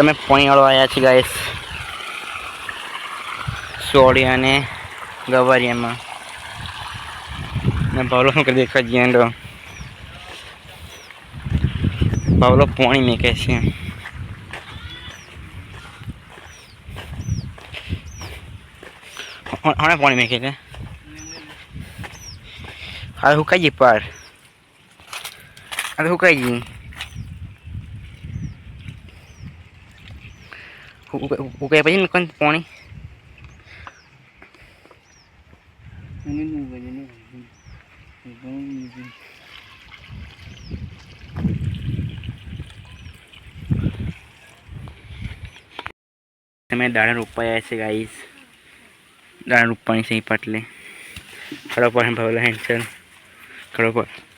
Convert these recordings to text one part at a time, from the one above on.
અમે પોણીવાળો આવ્યા છીએ ગાઈસ સોડી અને ગવારિયામાં. ને ભાવલો કરી દેખવા જઈએ તો ભાવલો પોણી મેકે છે. હમણાં પોણી મેકે છે? હા હુકાઈ જઈ પાર. હવે હુકાઈ જઈ ube pa yun kan poni ano yung ube yun ube रोपाया ऐसे गाइस से ही पटले खड़ा पर हम भवला खड़ा पर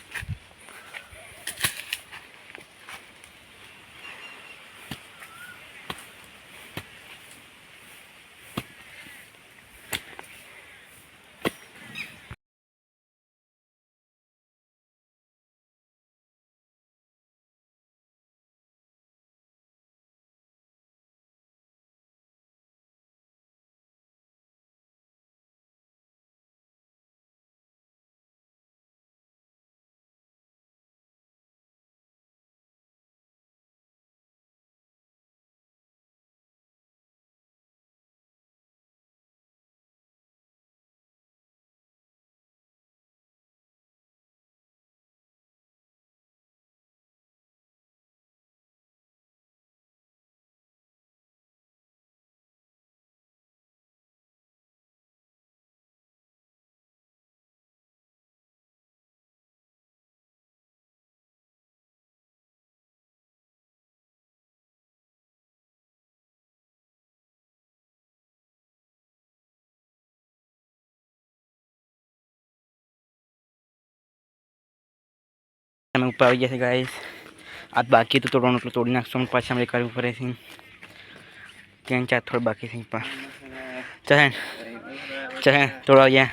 ઉપર આવી ગયા છે ગાઈસ આ બાકી તો તોડવાનું એટલું તોડી નાખશું પાછા આપણે કરવું પડે છે. ત્રણ ચાર થોડું બાકી છે પણ. ચાલ ચાલ તોડવા ગયા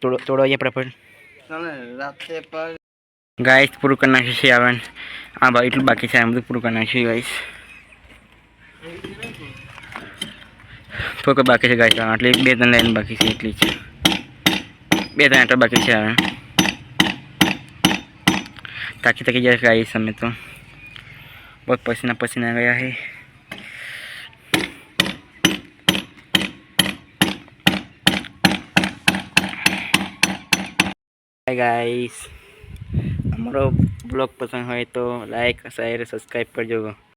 તોડો તોડવા ગયા ફટાફટ ગાઈસ પૂરું કરી નાખ્યું છે આવે આ ભાઈ એટલું બાકી છે આ બધું પૂરું કરી નાખ્યું ગાઈસ થોડુંક બાકી છે ગાઈસ આટલી બે ત્રણ લાઈન બાકી છે એટલી જ બે ત્રણ આટલા બાકી છે આવે ताकि तक जैसे आई इस समय तो बहुत पसीना पसीना गया है गाइस हमारा ब्लॉग पसंद हो तो लाइक शेयर सब्सक्राइब कर जो